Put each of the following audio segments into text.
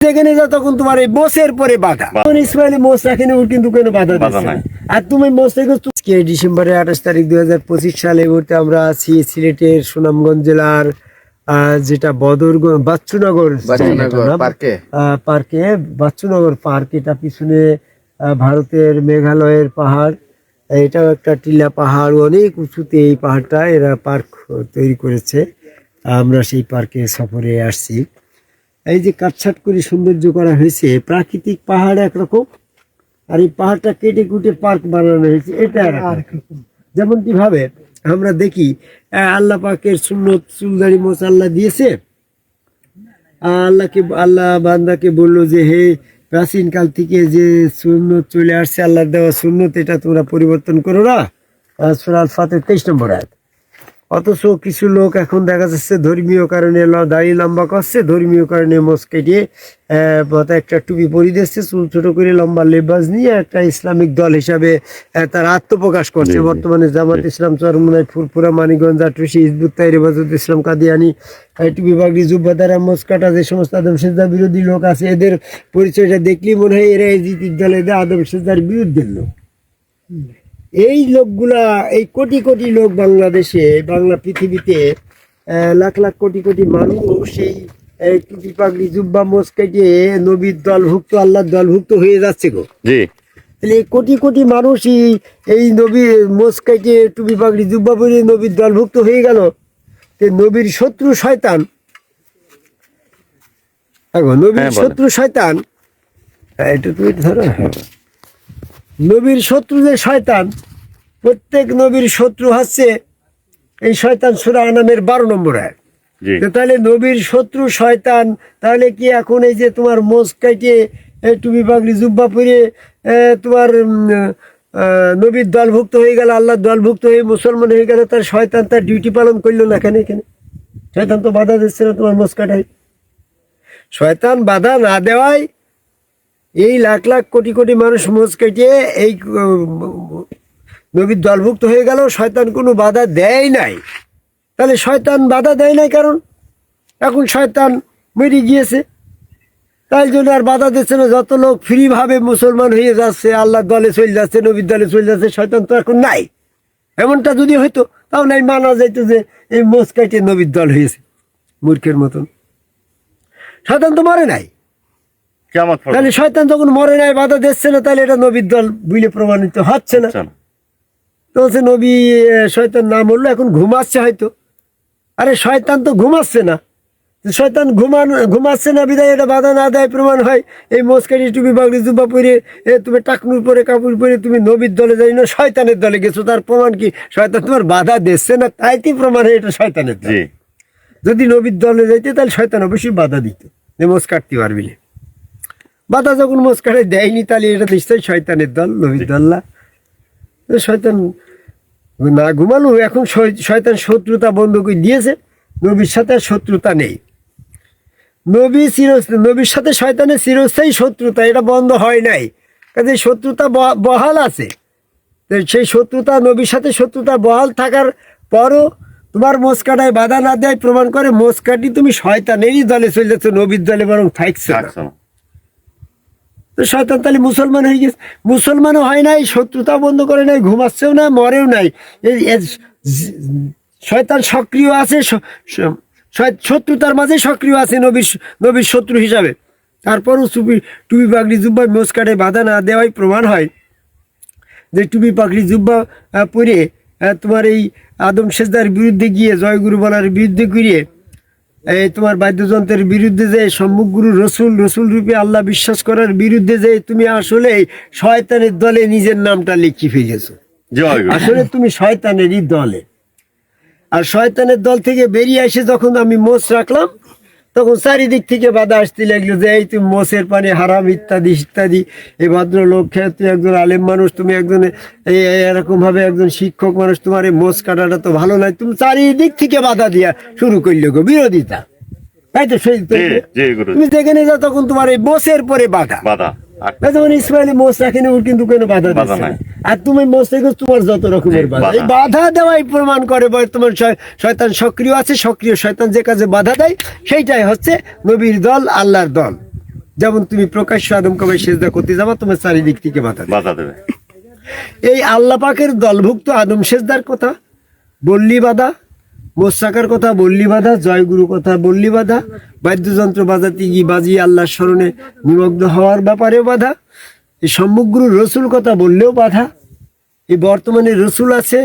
যেখানে যাও তখন তোমার এই মোষের পরে বাধা। তখন ইসমাইলি মোষ রাখেনি ওর কিন্তু কোনো বাধা দিচ্ছে না। আর তুমি মোষ থেকে আজকে ডিসেম্বরের আঠাশ তারিখ দুই হাজার পঁচিশ সালে মুহূর্তে আমরা আছি সিলেটের সুনামগঞ্জ জেলার আহ, যেটা বদরগঞ্জ বাচ্চুনগর পার্কে। আহ, পার্কে বাচ্চুনগর পার্ক। এটা পিছনে আহ, ভারতের মেঘালয়ের পাহাড়। এটাও একটা টিলা পাহাড়। অনেক উঁচুতে এই পাহাড়টা এরা পার্ক তৈরি করেছে। আমরা সেই পার্কে সফরে আসছি। এই যে কাটছাট করে সৌন্দর্য করা হয়েছে প্রাকৃতিক পাহাড় একরকম আর এই পাহাড়টা কেটে কুটে পার্ক বানানো হয়েছে এটা যেমন কীভাবে আমরা দেখি আল্লাহ পাকের সুন্নত চুলদারি মোচ আল্লাহ দিয়েছে। আল্লাহকে আল্লাহ বান্দাকে বলল যে হে প্রাচীন কাল থেকে যে সুন্নত চলে আসছে আল্লাহ দেওয়া সুন্নত এটা তোমরা পরিবর্তন করো না। সুরাল ফাতে তেইশ নম্বর আয়াত। অথচ কিছু লোক এখন দেখা যাচ্ছে ধর্মীয় কারণে দাড়ি লম্বা করছে ধর্মীয় কারণে মোস কেটে মাথায় একটা টুপি পরিয়ে দিচ্ছে চুল ছোট করে লম্বা লেবাস নিয়ে একটা ইসলামিক দল হিসাবে তার আত্মপ্রকাশ করছে। বর্তমানে জামাত ইসলাম চরমুনাই ফুরপুরা মানিগঞ্জ আটুসি হিজবুত তাই রেবাজুদ ইসলাম কাদিয়ানি টুপি বাগড়ি জুব্বাদারা মোসকাটা যে সমস্ত আদম সেজদা বিরোধী লোক আছে এদের পরিচয়টা দেখলেই মনে হয় এরা এই জিতির দলে এদের আদম সেজদার বিরুদ্ধে লোক। এই লোকগুলা এই কোটি কোটি লোক বাংলাদেশে বাংলা পৃথিবীতে লাখ লাখ কোটি কোটি মানুষ এই টুপি পাগড়ি জুব্বা মোসকাইটে নবীর দলভুক্ত আল্লাহর দলভুক্ত হয়ে যাচ্ছে গো। জি। তাহলে কোটি কোটি মানুষই এই নবী মোসকাইটে টুপি পাগড়ি জুব্বা পরে নবীর দলভুক্ত হয়ে গেল। তে নবীর শত্রু শয়তান। দেখো, নবীর হ্যাঁ, শত্রু শয়তান। হ্যাঁ, এটা তুমি ধরো। হ্যাঁ। নবীর শত্রু যে শয়তান প্রত্যেক নবীর শত্রু হচ্ছে এই শয়তান সুরা নামের বারো নম্বর আয় তাহলে নবীর শত্রু শয়তান তাহলে কি এখন এই যে তোমার মোজ কাইটে এ, টুপি পাগড়ি জুব্বা পরে তোমার নবীর দলভুক্ত হয়ে গেল আল্লাহর দলভুক্ত হয়ে মুসলমান হয়ে গেল তার শয়তান তার ডিউটি পালন করল না কেন এখানে? শয়তান তো বাধা দিচ্ছে না তোমার মোজ কাটাই শয়তান বাধা না দেওয়ায় এই লাখ লাখ কোটি কোটি মানুষ মোজ কেটে এই নবীর দলভুক্ত হয়ে গেল, শয়তান কোনো বাধা দেয় নাই। তাহলে শয়তান বাধা দেয় নাই কারণ? এখন শয়তান মেরে গিয়েছে। তাই জন্য আর বাধা দিচ্ছে না, যত লোক ফ্রিভাবে মুসলমান হয়ে যাচ্ছে আল্লাহ দলে চলে যাচ্ছে, নবীর দলে চলে যাচ্ছে, শয়তান তো এখন নাই। এমনটা যদি হইতো নাই, মানা যাইতো যে এই মোজ কাইটে নবীর দল হয়েছে, মূর্খের মতন। শয়তান তো মরে নাই। তাহলে শয়তান যখন মরে নাই বাধা দিচ্ছে না তাহলে এটা নবীর দল বুঝলে প্রমাণিত হচ্ছে না। তো হচ্ছে নবী শয়তান না মরলো এখন ঘুমাচ্ছে হয়তো। আরে শয়তান তো ঘুমাচ্ছে না। শয়তান ঘুমান ঘুমাচ্ছে না বিদায় এটা বাধা না দেয় প্রমাণ হয় এই মোসকারি টুপি বাগড়ি জুব্বা পরে এ তুমি টাকনুর পরে কাপড় পরে তুমি নবীর দলে যাই না শয়তানের দলে গেছো। তার প্রমাণ কি? শয়তান তোমার বাধা দিচ্ছে না তাই তাইতেই প্রমাণ হয়? এটা শয়তানের যদি নবীর দলে যাইতে তাহলে শয়তান অবশ্যই বাধা দিত। যে মোষ কাটতে পারবি না। বাধা যখন মোষ কাটে দেয়নি তাহলে এটা নিশ্চয়ই শয়তানের দল, নবীর দল না? তো শয়তান না ঘুমালো, এখন শয়তান শত্রুতা বন্ধ করে দিয়েছে, নবীর সাথে শত্রুতা নেই। নবী চির নবীর সাথে শয়তানের চিরস্থায়ী শত্রুতা, এটা বন্ধ হয় নাই। কাজে শত্রুতা বহাল আছে। সেই শত্রুতা, নবীর সাথে শত্রুতা বহাল থাকার পরও তোমার মোসকাটায় বাধা না দেয় প্রমাণ করে মোসকাটি তুমি শয়তানেরই দলে চলে যাচ্ছ, নবীর দলে বরং থাকছে শয়তান তাহলে মুসলমান হয়ে গেছে। মুসলমানও হয় নাই শত্রুতা বন্ধ করে নাই ঘুমাচ্ছেও না, মরেও নাই। শয়তান সক্রিয় আছে শত্রুতার মাঝে সক্রিয় আছে নবীর নবীর শত্রু হিসাবে। তারপরও টুপি টুপি পাগড়ি, জুব্বা, মোজ কাটে, বাধা না দেওয়াই প্রমাণ হয়। যে টুপি পাগড়ি, জুব্বা পরে তোমার এই আদম সেজদার বিরুদ্ধে গিয়ে, জয়গুরু বলার বিরুদ্ধে গিয়ে এই তোমার বাদ্যযন্ত্রের বিরুদ্ধে যে সম্মুখ গুরু রসুল রসুল রূপে আল্লাহ বিশ্বাস করার বিরুদ্ধে যে তুমি আসলে শয়তানের দলে নিজের নামটা লিখি ফেলেছো। জয় আসলে তুমি শয়তানেরই দলে। আর শয়তানের দল থেকে বেরিয়ে এসে যখন আমি মোষ রাখলাম তখন চারিদিক থেকে বাধা আসতে লাগল যে এই তুমি মোষের পানি হারাম ইত্যাদি ইত্যাদি এই ভদ্রলোক খেয়ে তুই একজন আলেম মানুষ তুমি একজন এই এরকমভাবে এরকম ভাবে একজন শিক্ষক মানুষ তোমার এই মোষ কাটাটা তো ভালো নয়। তুমি চারিদিক থেকে বাধা দিয়া শুরু করলে গো বিরোধিতা। তাই তো সেই তুমি যেখানে যাও তখন তোমার এই মোষের পরে বাধা। বাধা। যেমন ইসমাইলি মোষ রাখেনি ওর কিন্তু কোনো বাধা বাধা দিচ্ছে না। আর তুমি মোষ থেকে তোমার যত রকমের বাধা বাধা। এই বাধা দেওয়াই প্রমাণ করে বর্তমান শয়তান সক্রিয় আছে সক্রিয় শয়তান যে কাজে বাধা দেয় সেইটাই হচ্ছে নবীর দল আল্লাহর দল যেমন তুমি প্রকাশ্য আদম কবাই সেজদা করতে যাবা তোমার চারিদিক থেকে বাধা। বাধা দেবে এই আল্লাহ পাকের দলভুক্ত আদম সেজদার কথা বল্লি বাধা মোসাকার কথা বল্লি বাধা জয়গুরু কথা বল্লি বাধা বাদ্যযন্ত্র বাজাতে গিয়ে বাজিয়ে আল্লাহর স্মরণে নিমগ্ন হওয়ার ব্যাপারেও বাধা এই সম্মুখগুরু রসুল কথা বললেও বাধা এই বর্তমানে রসুল আছে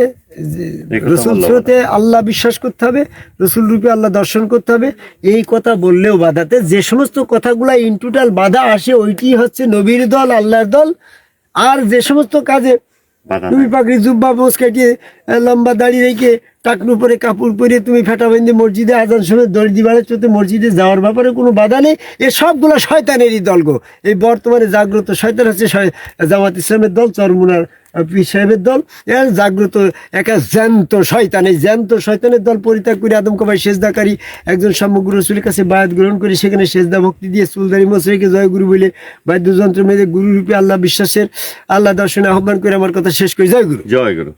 রসুল স্রোতে আল্লাহ বিশ্বাস করতে হবে রসুল রূপে আল্লাহ দর্শন করতে হবে এই কথা বললেও বাধাতে যে সমস্ত কথাগুলা ইন টোটাল বাধা আসে ওইটি হচ্ছে নবীর দল আল্লাহর দল আর যে সমস্ত কাজে তুমি পাগড়ি জুব্বা মোজ কাটিয়ে লম্বা দাড়ি রেখে টাকনু পরে কাপড় পরে তুমি ফেটা বেঁধে মসজিদে আজান শুনে দর্জি বাড়ার চোতে মসজিদে যাওয়ার ব্যাপারে কোনো বাধা নেই। এ সবগুলো শয়তানেরই দল গো। এই বর্তমানে জাগ্রত শয়তান হচ্ছে জামাত ইসলামের দল, চরমুনার পীর সাহেবের দল। এর জাগ্রত একা জ্যান্ত শয়তান। এই জ্যান্ত শয়তানের দল পরিত্যাগ করে আদম কবাই সেজদাকারী একজন সমগ্র রসুলের কাছে বায়াত গ্রহণ করে সেখানে সেজদা ভক্তি দিয়ে চুলদারি মশাইকে জয় গুরু বলে বাদ্যযন্ত্র মেয়েদের গুরু রূপে আল্লাহ বিশ্বাসের আল্লাহ দর্শনে আহ্বান করে আমার কথা শেষ করে। জয় গুরু জয় গুরু